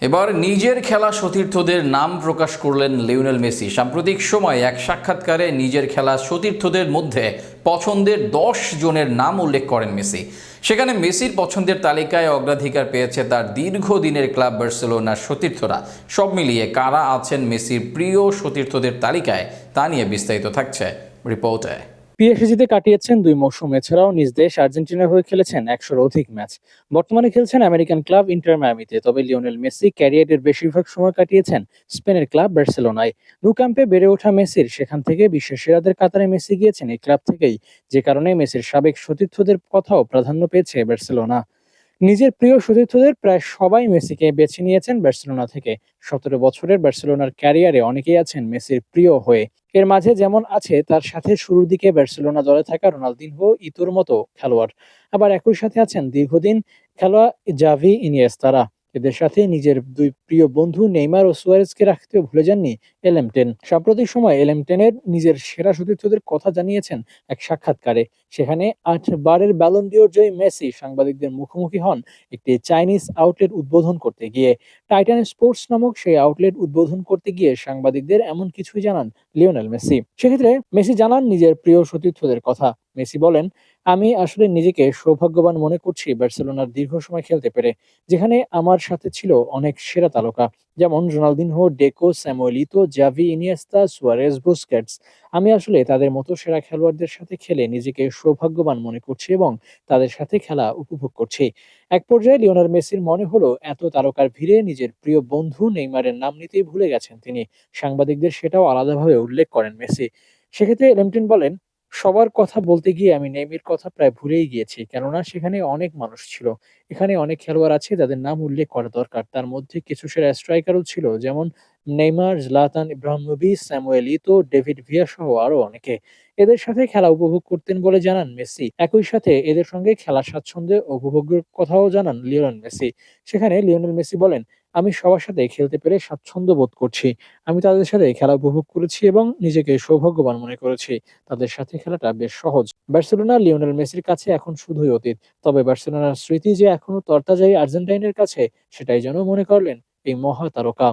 এবার নিজের খেলা সতীর্থদের নাম প্রকাশ করলেন লিওনেল মেসি। সাম্প্রতিক সময় এক সাক্ষাৎকারে নিজের খেলা সতীর্থদের মধ্যে পছন্দের দশ জনের নাম উল্লেখ করেন মেসি। সেখানে মেসির পছন্দের তালিকায় অগ্রাধিকার পেয়েছে তার দীর্ঘদিনের ক্লাব বার্সেলোনার সতীর্থরা। সব মিলিয়ে কারা আছেন মেসির প্রিয় সতীর্থদের তালিকায় তা নিয়ে বিস্তারিত থাকছে রিপোর্টে। পিএসজিতে কাটিয়েছেন দুই মৌসুম। এছাড়াও নিজ দেশ আর্জেন্টিনার হয়ে খেলেছেন একশোর অধিক ম্যাচ। বর্তমানে খেলছেন আমেরিকান ক্লাব ইন্টার মায়ামিতে, তবে লিওনেল মেসি ক্যারিয়ারের বেশিরভাগ সময় কাটিয়েছেন স্পেনের ক্লাব বার্সেলোনায়। নু ক্যাম্পে বেড়ে ওঠা মেসির, সেখান থেকে বিশ্বের সেরাদের কাতারে মেসি গিয়েছেন এই ক্লাব থেকেই। যে কারণে মেসির সাবেক সতীর্থদের কথাও প্রাধান্য পেয়েছে বার্সেলোনা। নিজের প্রিয় সতীর্থদের প্রায় সবাই মেসিকে বেছে নিয়েছেন বার্সেলোনা থেকে। সতেরো বছরের বার্সেলোনার ক্যারিয়ারে অনেকেই আছেন মেসির প্রিয় হয়ে। এর মাঝে যেমন আছে, তার সাথে শুরুর দিকে বার্সেলোনা দলে থাকা রোনালদিনহো, ইতোর মতো খেলোয়াড়। আবার একই সাথে আছেন দীর্ঘদিন খেলোয়া জাভি ইনিয়েস্তারা। এদের সাথে নিজের দুই প্রিয় বন্ধু নেইমার ও সুয়ারেজকে রাখতেও ভুলে যাননি এলএমটেন সাম্প্রতিক সময় এলএমটেনের নিজের সেরা সতীর্থদের কথা জানিয়েছেন এক সাক্ষাৎকারে। সেখানে আট বারের ব্যালন্ডিওর জয়ী মেসি সাংবাদিকদের মুখোমুখি হন একটি চাইনিজ আউটলেট উদ্বোধন করতে গিয়ে। টাইটান স্পোর্টস নামক সেই আউটলেট উদ্বোধন করতে গিয়ে সাংবাদিকদের এমন কিছুই জানান লিওনেল মেসি। সেক্ষেত্রে মেসি জানান নিজের প্রিয় সতীর্থদের কথা। মেসি বলেন, আমি আসলে নিজেকে সৌভাগ্যবান মনে করছি বার্সেলোনার দীর্ঘ সময় খেলতে পেরে, যেখানে আমার সাথে ছিল অনেক সেরা তারকা, যেমন Ronaldinho, Deco, Samuel Eto'o, Xavi, Iniesta, Suarez, Busquets. আমি আসলে তাদের মতো সেরা খেলোয়াড়দের সাথে খেলে নিজেকে সৌভাগ্যবান মনে করছি এবং তাদের সাথে খেলা উপভোগ করছি। এক পর্যায়ে লিওনার মেসির মনে হলো, এত তারকার ভিড়ে নিজের প্রিয় বন্ধু নেইমারের নাম নিতেই ভুলে গেছেন তিনি। সাংবাদিকদের সেটাও আলাদাভাবে উল্লেখ করেন মেসি। সেক্ষেত্রে লেমটেন বলেন সবার কথা বলতে গিয়ে আমি নেইমির কথা প্রায় ভুলেই গিয়েছি, কেননা সেখানে অনেক মানুষ ছিল। এখানে অনেক খেলোয়াড় আছে যাদের নাম উল্লেখ করা দরকার। তার মধ্যে কিছু সেরা স্ট্রাইকারও ছিল, যেমন Neymar, Zlatan Ibrahimovic Samuel Eto'o, David Villa সহ আরও অনেকে। এদের সাথে খেলা উপভোগ করতেন বলে জানান মেসি। একই সাথে এদের সঙ্গে খেলার স্বাচ্ছন্দ্যে উপভোগের কথাও জানান লিওনেল মেসি। সেখানে লিওনেল মেসি বলেন আমি সবার সাথে খেলতে পেরে স্বাচ্ছন্দ্য বোধ করছি। আমি তাদের সাথে খেলা উপভোগ করেছি এবং নিজেকে সৌভাগ্যবান মনে করেছি। তাদের সাথে খেলাটা বেশ সহজ। বার্সেলোনা, লিওনেল মেসির কাছে এখন শুধুই অতীত। তবে বার্সেলোনার স্মৃতি যে এখনও তরতাজাই আর্জেন্টাইনের কাছে, সেটাই যেন মনে করলেন এই মহা তারকা